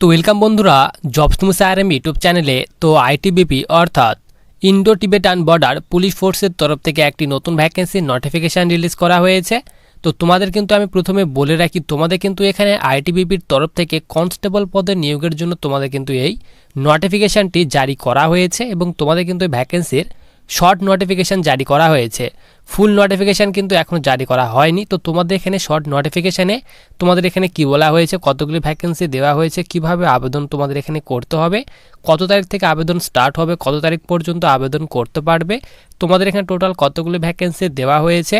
তো ওয়েলকাম বন্ধুরা jobs news RM YouTube চ্যানেলে, তো আইটিবিপি অর্থাৎ ইন্ডো টিবেটান বর্ডার পুলিশ ফোর্সের তরফ থেকে একটি নতুন ভ্যাকেন্সির নোটিফিকেশান রিলিজ করা হয়েছে। তো তোমাদের কিন্তু আমি প্রথমে বলে রাখি, তোমাদের কিন্তু এখানে আইটিবিপির তরফ থেকে কনস্টেবল পদে নিয়োগের জন্য তোমাদের কিন্তু এই নোটিফিকেশানটি জারি করা হয়েছে এবং তোমাদের কিন্তু এই ভ্যাকেন্সির শর্ট নোটিফিকেশান জারি করা হয়েছে। ফুল নোটিফিকেশান কিন্তু এখনও জারি করা হয়নি। তো তোমাদের এখানে শর্ট নোটিফিকেশানে তোমাদের এখানে কি বলা হয়েছে, কতগুলি ভ্যাকেন্সি দেওয়া হয়েছে, কীভাবে আবেদন তোমাদের এখানে করতে হবে, কত তারিখ থেকে আবেদন স্টার্ট হবে, কত তারিখ পর্যন্ত আবেদন করতে পারবে, তোমাদের এখানে টোটাল কতগুলি ভ্যাকেন্সি দেওয়া হয়েছে,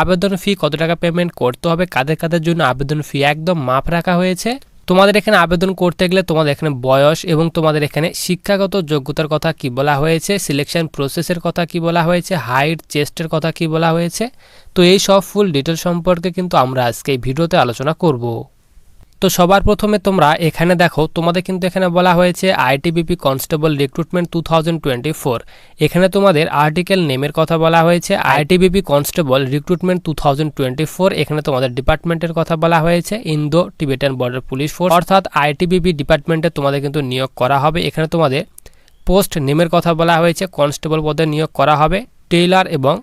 আবেদন ফি কত টাকা পেমেন্ট করতে হবে, কাদের কাদের জন্য আবেদন ফি একদম মাপ রাখা হয়েছে। তোমাদের এখানে আবেদন করতে গেলে তোমাদের এখানে বয়স এবং তোমাদের এখানে শিক্ষাগত যোগ্যতার কথা কি বলা হয়েছে সিলেকশন প্রসেসের কথা কি বলা হয়েছে হাইট চেস্টের কথা কি বলা হয়েছে? তো এই সব ফুল ডিটেল সম্পর্কে কিন্তু আমরা আজকে এই ভিডিওতে আলোচনা করব। তো সবার প্রথমে তোমরা এখানে দেখো, তোমাদের কিন্তু এখানে বলা হয়েছে আইটিবিপি কনস্টেবল রিক্রুটমেন্ট টু এখানে তোমাদের আর্টিকেল নেমের কথা বলা হয়েছে, আইটিবিপি কনস্টেবল রিক্রুটমেন্ট টু এখানে তোমাদের ডিপার্টমেন্টের কথা বলা হয়েছে, Indo Tibetan border police force. অর্থাৎ আইটিবিপি ডিপার্টমেন্টে তোমাদের কিন্তু নিয়োগ করা হবে। এখানে তোমাদের পোস্ট নেমের কথা বলা হয়েছে, কনস্টেবল পদে নিয়োগ করা হবে। টেইলার এবং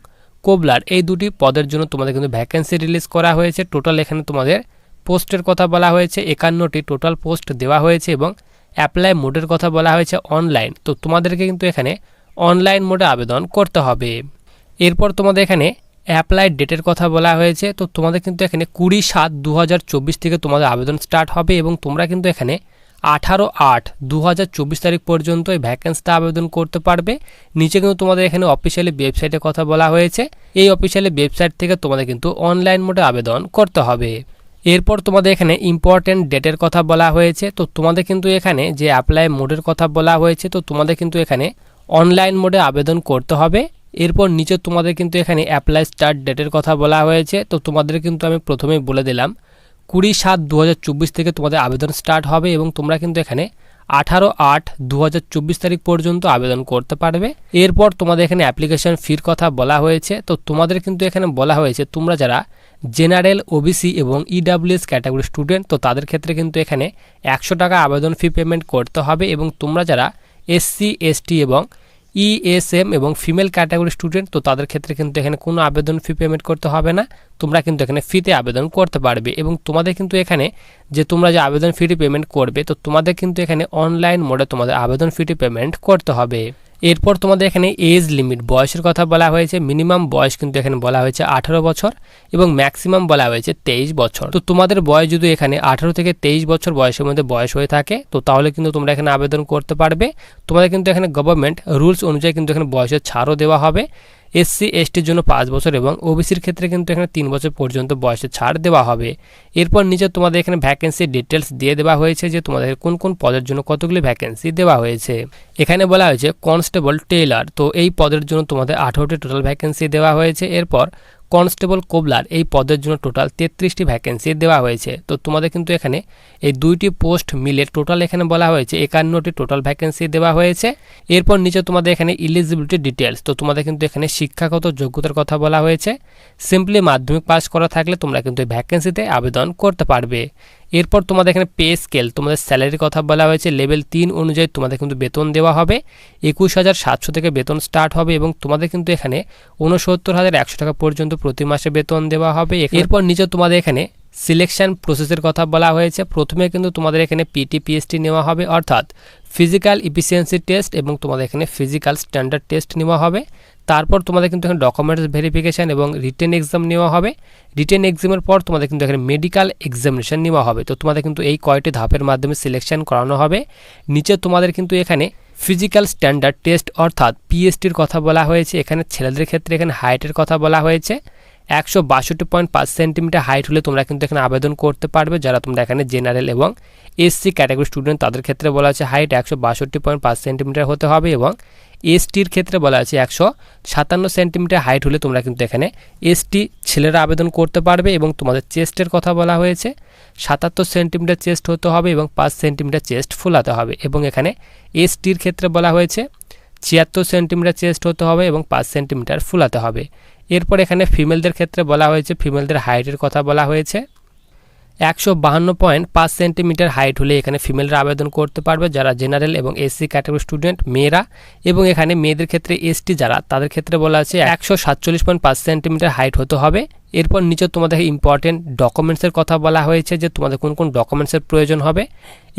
কোবলার, এই দুটি পদের জন্য তোমাদের কিন্তু ভ্যাকেন্সি রিলিজ করা হয়েছে। টোটাল এখানে তোমাদের পোস্টের কথা বলা হয়েছে, একান্নটি টোটাল পোস্ট দেওয়া হয়েছে এবং অ্যাপ্লাই মোডের কথা বলা হয়েছে অনলাইন তো তোমাদেরকে কিন্তু এখানে অনলাইন মোডে আবেদন করতে হবে। এরপর তোমাদের এখানে অ্যাপ্লাই ডেটের কথা বলা হয়েছে, তো তোমাদের কিন্তু এখানে কুড়ি সাত দু থেকে তোমাদের আবেদন স্টার্ট হবে এবং তোমরা কিন্তু এখানে আঠারো আট দু তারিখ পর্যন্ত এই ভ্যাকেন্সিতে আবেদন করতে পারবে। নিচে কিন্তু তোমাদের এখানে অফিসিয়ালি ওয়েবসাইটের কথা বলা হয়েছে। এই অফিসিয়ালি ওয়েবসাইট থেকে তোমাদের কিন্তু অনলাইন মোডে আবেদন করতে হবে। এরপর তোমাদের এখানে ইম্পর্টেন্ট ডেটের কথা বলা হয়েছে। তো তোমাদের কিন্তু এখানে যে অ্যাপ্লাই মোডের কথা বলা হয়েছে, তো তোমাদের কিন্তু এখানে অনলাইন মোডে আবেদন করতে হবে। এরপর নিচে তোমাদের কিন্তু এখানে অ্যাপ্লাই স্টার্ট ডেটের কথা বলা হয়েছে। তো তোমাদের কিন্তু আমি প্রথমেই বলে দিলাম, কুড়ি সাত দু থেকে তোমাদের আবেদন স্টার্ট হবে এবং তোমরা কিন্তু এখানে আঠারো আট দু তারিখ পর্যন্ত আবেদন করতে পারবে। এরপর তোমাদের এখানে অ্যাপ্লিকেশন ফির কথা বলা হয়েছে। তো তোমাদের কিন্তু এখানে বলা হয়েছে, তোমরা যারা জেনারেল ওবিসি এবং ইডাব্লিউএস ক্যাটাগরি স্টুডেন্ট তো তাদের ক্ষেত্রে কিন্তু এখানে একশো টাকা আবেদন ফি পেমেন্ট করতে হবে এবং তোমরা যারা এসসি এসটি এবং ইএসএম এবং ফিমেল ক্যাটাগরি স্টুডেন্ট তো তাদের ক্ষেত্রে কিন্তু এখানে কোনো আবেদন ফি পেমেন্ট করতে হবে না। তোমরা কিন্তু এখানে ফিতে আবেদন করতে পারবে এবং তোমাদের কিন্তু এখানে যে তোমরা যে আবেদন ফিটি পেমেন্ট করবে, তো তোমাদের কিন্তু এখানে অনলাইন মোডে তোমাদের আবেদন ফিটি পেমেন্ট করতে হবে। এরপর তোমাদের এখানে এজ লিমিট বয়সের কথা বলা হয়েছে মিনিমাম বয়স কিন্তু এখানে বলা হয়েছে আঠারো বছর এবং ম্যাক্সিমাম বলা হয়েছে তেইশ বছর। তো তোমাদের বয়স যদি এখানে আঠারো থেকে তেইশ বছর বয়সের মধ্যে বয়স হয়ে থাকে, তো তাহলে কিন্তু তোমরা এখানে আবেদন করতে পারবে। তোমাদের কিন্তু এখানে গভর্নমেন্ট রুলস অনুযায়ী কিন্তু এখানে বয়সের ছাড়ও দেওয়া হবে। এসসি, এসটির জন্য পাঁচ বছর এবং ওবিসির ক্ষেত্রে কিন্তু এখানে তিন বছর পর্যন্ত বয়সে ছাড় দেওয়া হবে। এরপর নিচে তোমাদের এখানে ভ্যাকেন্সি ডিটেলস দিয়ে দেওয়া হয়েছে যে তোমাদের কোন কোন পদের জন্য কতগুলি ভ্যাকেন্সি দেওয়া হয়েছে। এখানে বলা হয়েছে কনস্টেবল টেইলার তো এই পদের জন্য তোমাদের আঠারোটি টোটাল ভ্যাকেন্সি দেওয়া হয়েছে। এরপর কনস্টেবল কোবলার এই পদের জন্য টোটাল তেত্রিশটি ভ্যাকেন্সি দেওয়া হয়েছে। তো তোমাদের কিন্তু এখানে এই দুইটি পোস্ট মিলে টোটাল এখানে বলা হয়েছে, একান্নটি টোটাল ভ্যাকেন্সি দেওয়া হয়েছে। এরপর নিচে তোমাদের এখানে ইলিজিবিলিটি ডিটেলস তো তোমাদের কিন্তু এখানে শিক্ষাগত যোগ্যতার কথা বলা হয়েছে। সিম্পলি মাধ্যমিক পাস করা থাকলে তোমরা কিন্তু এই ভ্যাকেন্সিতে আবেদন করতে পারবে। এরপর তোমাদের এখানে পে স্কেল তোমাদের স্যালারির কথা বলা হয়েছে লেভেল তিন অনুযায়ী তোমাদের কিন্তু বেতন দেওয়া হবে একুশ হাজার সাতশো থেকে বেতন স্টার্ট হবে এবং তোমাদের কিন্তু এখানে উনসত্তর হাজার একশো টাকা পর্যন্ত প্রতি মাসে বেতন দেওয়া হবে। এরপর নিচে তোমাদের এখানে সিলেকশন প্রসেসের কথা বলা হয়েছে। প্রথমে কিন্তু তোমাদের এখানে পিটি পিএসটি নেওয়া হবে, অর্থাৎ ফিজিক্যাল ইফিসিয়েন্সি টেস্ট এবং তোমাদের এখানে ফিজিক্যাল স্ট্যান্ডার্ড টেস্ট নেওয়া হবে। তারপর তোমাদের কিন্তু এখানে ডকুমেন্টস ভেরিফিকেশান এবং রিটেন এক্সাম নেওয়া হবে। রিটেন এক্সামের পর তোমাদের কিন্তু এখানে মেডিকেল এক্সামিনেশান নেওয়া হবে। তো তোমাদের কিন্তু এই কয়টি ধাপের মাধ্যমে সিলেকশন করানো হবে। নিচে তোমাদের কিন্তু এখানে ফিজিক্যাল স্ট্যান্ডার্ড টেস্ট অর্থাৎ পিএসটির কথা বলা হয়েছে। এখানে ছেলেদের ক্ষেত্রে এখানে হাইটের কথা বলা হয়েছে। একশো বাষট্টি পয়েন্ট পাঁচ সেন্টিমিটার হাইট হলে তোমরা কিন্তু এখানে আবেদন করতে পারবে, যারা তোমরা এখানে জেনারেল এবং এসসি ক্যাটাগরি স্টুডেন্ট তাদের ক্ষেত্রে বলা আছে হাইট একশো বাষট্টি পয়েন্ট পাঁচ সেন্টিমিটার হতে হবে এবং এসটির ক্ষেত্রে বলা আছে একশো সাতান্ন সেন্টিমিটার হাইট হলে তোমরা কিন্তু এখানে এসটি ছেলেরা আবেদন করতে পারবে এবং তোমাদের চেস্টের কথা বলা হয়েছে। সাতাত্তর সেন্টিমিটার চেস্ট হতে হবে এবং পাঁচ সেন্টিমিটার চেস্ট ফুলাতে হবে এবং এখানে এসটির ক্ষেত্রে বলা হয়েছে ছিয়াত্তর সেন্টিমিটার চেস্ট হতে হবে এবং পাঁচ সেন্টিমিটার ফুলাতে হবে। এরপর এখানে ফিমেলদের ক্ষেত্রে বলা হয়েছে ফিমেলদের হাইটের কথা বলা হয়েছে। একশো বাহান্ন পয়েন্ট পাঁচ সেন্টিমিটার হাইট হলে এখানে ফিমেলরা আবেদন করতে পারবে, যারা জেনারেল এবং এসসি ক্যাটাগরি স্টুডেন্ট, মেয়েরা এবং এখানে মেয়েদের ক্ষেত্রে এসটি যারা, তাদের ক্ষেত্রে বলা আছে একশো সাতচল্লিশ পয়েন্ট পাঁচ সেন্টিমিটার হাইট হতে হবে। এরপর নিচে তোমাদের ইম্পর্টেন্ট ডকুমেন্টসের কথা বলা হয়েছে যে তোমাদের কোন কোন ডকুমেন্টসের প্রয়োজন হবে।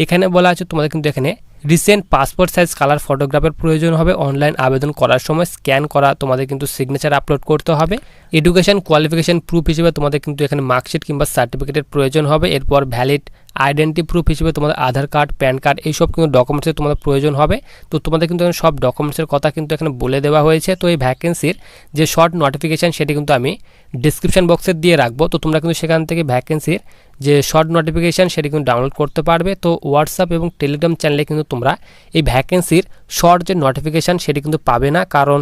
এখানে বলা আছে তোমাদের কিন্তু এখানে রিসেন্ট পাসপোর্ট সাইজ কালার ফটোগ্রাফের প্রয়োজন হবে। অনলাইন আবেদন করার সময় স্ক্যান করা তোমাদের কিন্তু সিগনেচার আপলোড করতে হবে। এডুকেশন কোয়ালিফিকেশন প্রুফ হিসেবে তোমাদের কিন্তু এখানে মার্কশিট কিংবা সার্টিফিকেটের প্রয়োজন হবে। এরপর ভ্যালিড আইডেন্টি প্রুফ হিসেবে তোমাদের আধার কার্ড প্যান কার্ড এইসব কিন্তু ডকুমেন্টসের তোমাদের প্রয়োজন হবে। তো তোমাদের কিন্তু এখানে সব ডকুমেন্টসের কথা কিন্তু এখানে বলে দেওয়া হয়েছে। তো এই ভ্যাকেন্সির যে শর্ট নোটিফিকেশান সেটি কিন্তু আমি ডিসক্রিপশন বক্সে দিয়ে রাখব। তো তোমরা কিন্তু সেখান থেকে ভ্যাকেন্সির যে শর্ট নোটিফিকেশান সেটি কিন্তু ডাউনলোড করতে পারবে। তো হোয়াটসঅ্যাপ এবং টেলিগ্রাম চ্যানেলে কিন্তু তোমরা এই ভ্যাকেন্সির শর্ট যে নোটিফিকেশান সেটি কিন্তু পাবে না। কারণ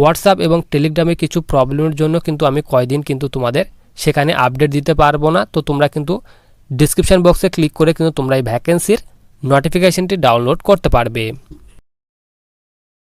হোয়াটসঅ্যাপ এবং টেলিগ্রামে কিছু প্রবলেমের জন্য কিন্তু আমি কয়দিন কিন্তু তোমাদের সেখানে আপডেট দিতে পারব না। তো তোমরা কিন্তু ডিসক্রিপশন বক্সে ক্লিক করে কিন্তু তোমরা এই ভ্যাকেন্সির নোটিফিকেশানটি ডাউনলোড করতে পারবে।